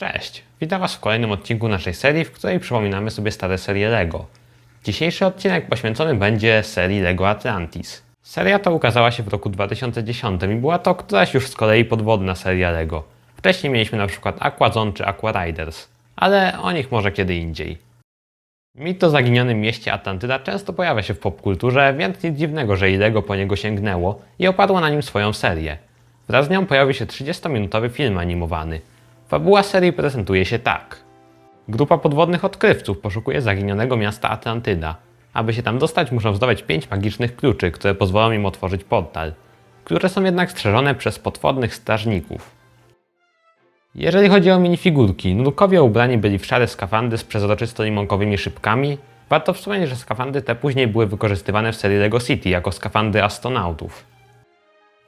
Cześć, witam Was w kolejnym odcinku naszej serii, w której przypominamy sobie stare serie LEGO. Dzisiejszy odcinek poświęcony będzie serii LEGO Atlantis. Seria ta ukazała się w roku 2010 i była to któraś już z kolei podwodna seria LEGO. Wcześniej mieliśmy na przykład Aquazone czy Aqua Riders, ale o nich może kiedy indziej. Mit o zaginionym mieście Atlantyda często pojawia się w popkulturze, więc nic dziwnego, że i LEGO po niego sięgnęło i oparło na nim swoją serię. Wraz z nią pojawił się 30-minutowy film animowany. Fabuła serii prezentuje się tak. Grupa podwodnych odkrywców poszukuje zaginionego miasta Atlantyda. Aby się tam dostać, muszą zdobyć pięć magicznych kluczy, które pozwolą im otworzyć portal. Klucze są jednak strzeżone przez potwornych strażników. Jeżeli chodzi o minifigurki, nurkowie ubrani byli w szare skafandry z przezroczysto-limonkowymi szybkami. Warto wspomnieć, że skafandry te później były wykorzystywane w serii LEGO City jako skafandry astronautów.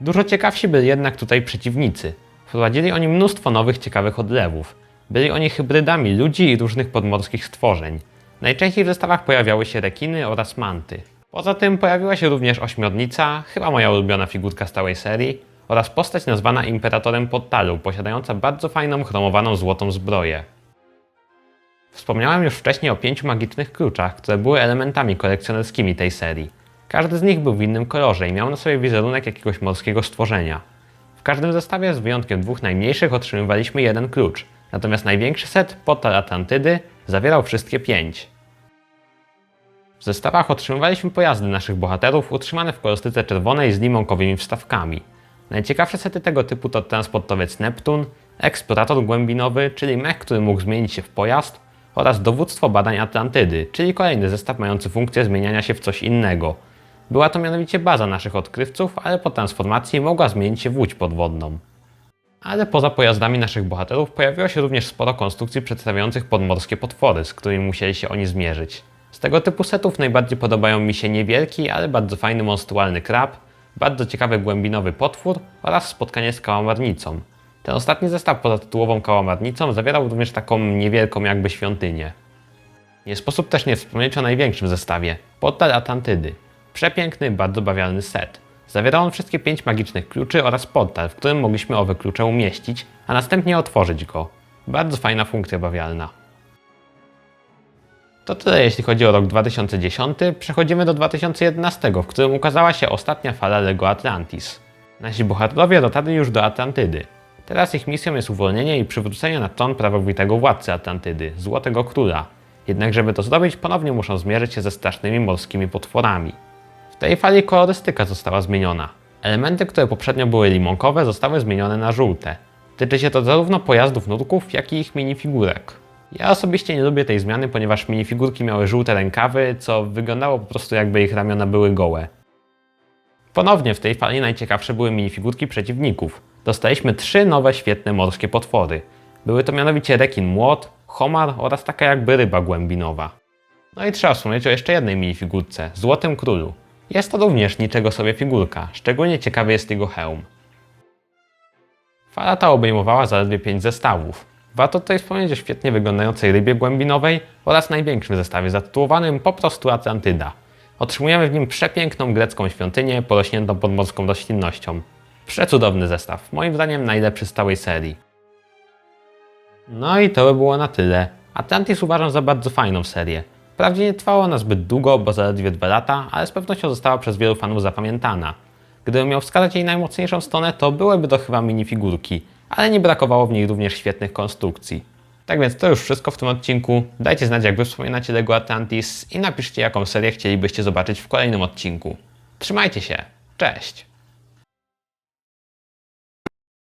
Dużo ciekawsi byli jednak tutaj przeciwnicy. Wprowadzili oni mnóstwo nowych, ciekawych odlewów. Byli oni hybrydami ludzi i różnych podmorskich stworzeń. Najczęściej w zestawach pojawiały się rekiny oraz manty. Poza tym pojawiła się również ośmiornica, chyba moja ulubiona figurka z całej serii, oraz postać nazwana Imperatorem Portalu, posiadająca bardzo fajną chromowaną złotą zbroję. Wspomniałem już wcześniej o pięciu magicznych kluczach, które były elementami kolekcjonerskimi tej serii. Każdy z nich był w innym kolorze i miał na sobie wizerunek jakiegoś morskiego stworzenia. W każdym zestawie, z wyjątkiem dwóch najmniejszych, otrzymywaliśmy jeden klucz, natomiast największy set, Portal Atlantydy, zawierał wszystkie pięć. W zestawach otrzymywaliśmy pojazdy naszych bohaterów utrzymane w kolorystyce czerwonej z limonkowymi wstawkami. Najciekawsze sety tego typu to transportowiec Neptun, eksplorator głębinowy, czyli mech, który mógł zmienić się w pojazd, oraz dowództwo badań Atlantydy, czyli kolejny zestaw mający funkcję zmieniania się w coś innego. Była to mianowicie baza naszych odkrywców, ale po transformacji mogła zmienić się w łódź podwodną. Ale poza pojazdami naszych bohaterów pojawiło się również sporo konstrukcji przedstawiających podmorskie potwory, z którymi musieli się oni zmierzyć. Z tego typu setów najbardziej podobają mi się niewielki, ale bardzo fajny monstrualny krab, bardzo ciekawy głębinowy potwór oraz spotkanie z kałamarnicą. Ten ostatni zestaw poza tytułową kałamarnicą zawierał również taką niewielką jakby świątynię. Nie sposób też nie wspomnieć o największym zestawie Portal Atlantydy. Przepiękny, bardzo bawialny set. Zawierał on wszystkie pięć magicznych kluczy oraz portal, w którym mogliśmy owe klucze umieścić, a następnie otworzyć go. Bardzo fajna funkcja bawialna. To tyle jeśli chodzi o rok 2010. Przechodzimy do 2011, w którym ukazała się ostatnia fala LEGO Atlantis. Nasi bohaterowie dotarli już do Atlantydy. Teraz ich misją jest uwolnienie i przywrócenie na tron prawowitego władcy Atlantydy, Złotego Króla. Jednak żeby to zrobić, ponownie muszą zmierzyć się ze strasznymi morskimi potworami. Tej fali kolorystyka została zmieniona. Elementy, które poprzednio były limonkowe, zostały zmienione na żółte. Tyczy się to zarówno pojazdów nurków, jak i ich minifigurek. Ja osobiście nie lubię tej zmiany, ponieważ minifigurki miały żółte rękawy, co wyglądało po prostu jakby ich ramiona były gołe. Ponownie w tej fali najciekawsze były minifigurki przeciwników. Dostaliśmy trzy nowe świetne morskie potwory. Były to mianowicie rekin młot, homar oraz taka jakby ryba głębinowa. No i trzeba wspomnieć o jeszcze jednej minifigurce, Złotym Królu. Jest to również niczego sobie figurka, szczególnie ciekawy jest jego hełm. Fala ta obejmowała zaledwie 5 zestawów. Warto tutaj wspomnieć o świetnie wyglądającej rybie głębinowej oraz największym zestawie zatytułowanym po prostu Atlantyda. Otrzymujemy w nim przepiękną grecką świątynię porośniętą podmorską roślinnością. Przecudowny zestaw, moim zdaniem najlepszy z całej serii. No i to by było na tyle. Atlantis uważam za bardzo fajną serię. Wprawdzie nie trwała ona zbyt długo, bo zaledwie 2 lata, ale z pewnością została przez wielu fanów zapamiętana. Gdybym miał wskazać jej najmocniejszą stronę, to byłyby to chyba minifigurki, ale nie brakowało w niej również świetnych konstrukcji. Tak więc to już wszystko w tym odcinku. Dajcie znać, jak wy wspominacie LEGO Atlantis i napiszcie, jaką serię chcielibyście zobaczyć w kolejnym odcinku. Trzymajcie się, cześć!